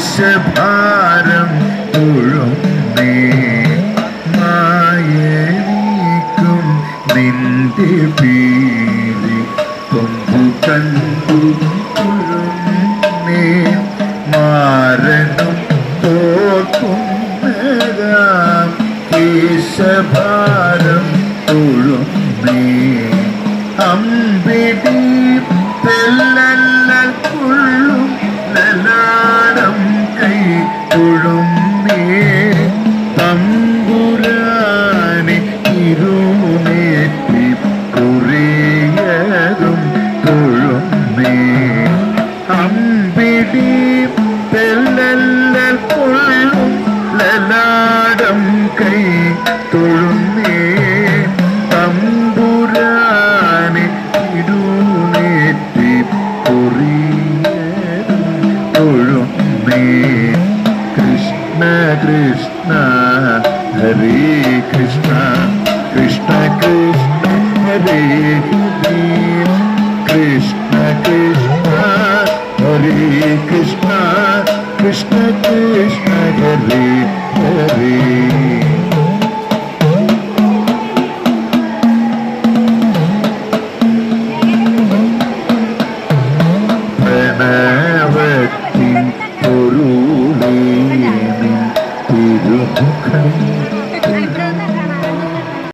കേശഭാരം തുഴുന്നേ മായനീക്കും നിന്റെ പീലി. കൊമ്പു കണ്ടു തുഴുന്നേ മാരനും തോൽക്കുന്നതാം കേശഭാരം തുഴുന്നേ അമ്പിടി തൊഴുന്നേ തമ്പുരാനെ ഇടുനേറ്റി പൊറിയതും തൊഴുന്നേ. കൃഷ്ണ കൃഷ്ണ കൃഷ്ണ കൃഷ്ണ കൃഷ്ണ കൃഷ്ണ കൃഷ്ണ കൃഷ്ണ കൃഷ്ണ കൃഷ്ണ Ukraine.